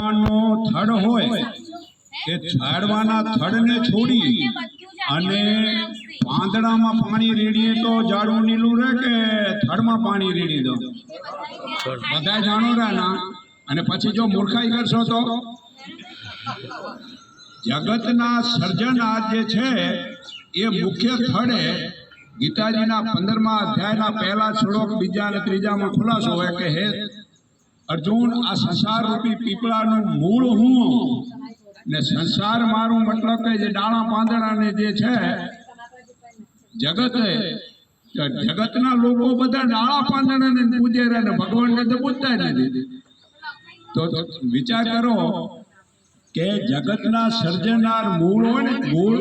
નો થડ હોય કે ઝાડવાના થડને છોડી અને પાંદડામાં પાણી રેડીએ તો ઝાડવું નીલું રહે કે થડમાં પાણી રેડી દો? બધા જાણો રાના. અને પછી જો મૂર્ખાઈ કરશો તો? જગતના સર્જનહાર જે છે એ મુખ્ય થડે ગીતાજીના પંદરમા અધ્યાયના પહેલા શ્લોક બીજા અને ત્રીજામાં ખુલાસો હોય કે હે અર્જુન, આ સંસાર રૂપી પીપળાનું મૂળ હું? ને સંસાર મારું મતલબ કે જે ડાળા પાંદડાને જે છે, જગત જગતના લોકો બધા ડાળા પાંદડાને પૂજે રહે ને ભગવાનને તો પૂજતા જ નથી. તો વિચાર કરો કે જગતના સર્જનાર મૂળ હોય ને, મૂળ,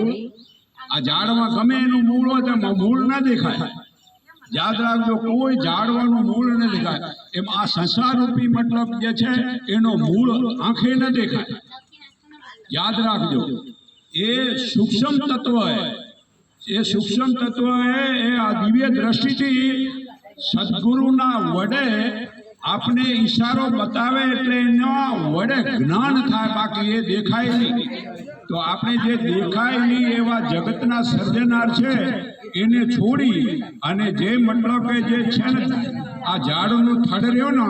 આ ઝાડમાં ગમે એનું મૂળ હોય તો મૂળ ના દેખાય. યાદ રાખજો, કોઈ ઝાડવાનું મૂળ ન દેખાય. એમ આ સંસાર રૂપી મતલબ જે છે, એનો મૂળ આંખે ન દેખાય. યાદ રાખજો, એ સૂક્ષ્મ તત્વ એ સૂક્ષ્મ તત્વ એ આ દિવ્ય દ્રષ્ટિથી સદગુરુના વડે આપને ઈશારો બતાવે એટલે એના વડે જ્ઞાન થાય, બાકી એ દેખાય નહીં. તો આપણે જે દેખાય નહીં એવા જગતના સર્જનાર છે એને છોડી અને જે મતલબ કે જે છે ને, આ ઝાડનું થડ રહ્યો ને,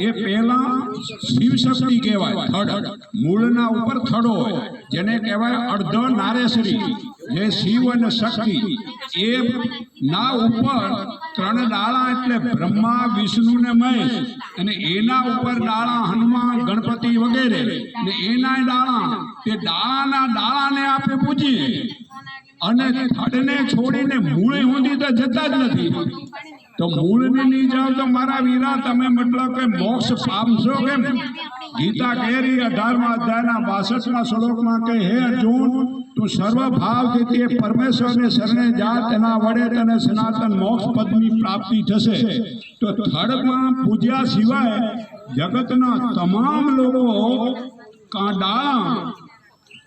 એ પહેલા શિવશક્તિ કહેવાય, થડ. મૂળના ઉપર થડો હોય, જેને કહેવાય અર્ધ નારેશ્રી જે શિવ અને શક્તિ, એ ના ઉપર ત્રણ ડાળા એટલે બ્રહ્મા, વિષ્ણુ ને મહેશ. અને એના ઉપર ડાળા હનુમાન, ગણપતિ વગેરે. ને એના ડાળા, તે ડાળાના ડાળાને આપણે પૂજીએ. અને થડને છોડીને મૂળે સુધી તો જતા જ નથી. તો મૂળને નહીં જાઓ તો મારા વીરા, તમે મતલબ કે મોક્ષ પામશો કેમ? ગીતા કેરી અઢારમા અધ્યાયના બાસઠમાં શ્લોકમાં કે, હે અર્જુન, તું સર્વ ભાવથી તે પરમેશ્વરને શરણે જા, તેના વડે તને સનાતન મોક્ષ પદની પ્રાપ્તિ થશે. તો થર્ડમાં પૂજ્યા સિવાય જગતના તમામ લોકો કાં ડાળા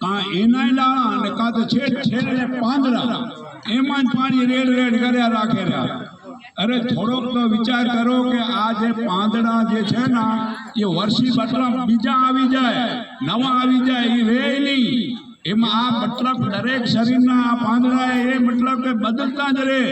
કાં એના ડાળા અને કાં તો છેડ છેડે પાંદડા એમાં જ પાણી રેડ રેડ કર્યા રાખે રહ્યા અરે થોડોક તો વિચાર કરો કે આ જે પાંદડા જે છે ને, એ વર્ષી બટલા બીજા આવી જાય, નવા આવી જાય, એ રે નહીં. એમાં આ મતલબ દરેક શરીરના આ પાંદડા એ મતલબ કે બદલતા જ રહે.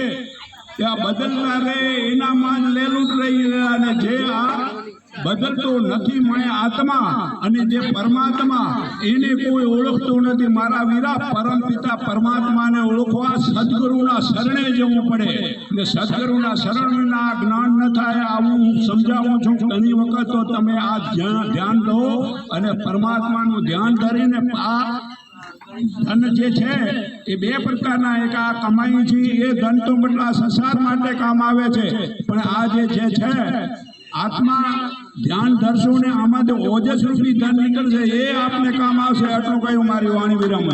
ત્યાં બદલતા રહે એનામાં જ લેલું જ રહી રહ્યા અને જે આ બદલતો નથી મને આત્મા અને જે પરમાત્મા એને કોઈ ઓળખતો નથી. મારા વીરા પરમ પિતા પરમાત્માને ઓળખવા સદગુરુના શરણે જવું પડે. ને સદગુરુના શરણના જ્ઞાન ન થાય આવું હું સમજાવું છું. ઘણી વખત તો તમે આ ધ્યાન દો અને પરમાત્માનું ધ્યાન ધરીને આ ધન જે છે એ બે પ્રકારના એક આ કમાઈ છે, એ ધન તો મતલબ સંસાર માટે કામ આવે છે. પણ આ જે છે આત્મા ધ્યાન ધરશો ને આમાંથી ઓજસ રૂપી ધન નીકળશે, એ આપને કામ આવશે. આટલું કહ્યું મારી વાણી વિરામ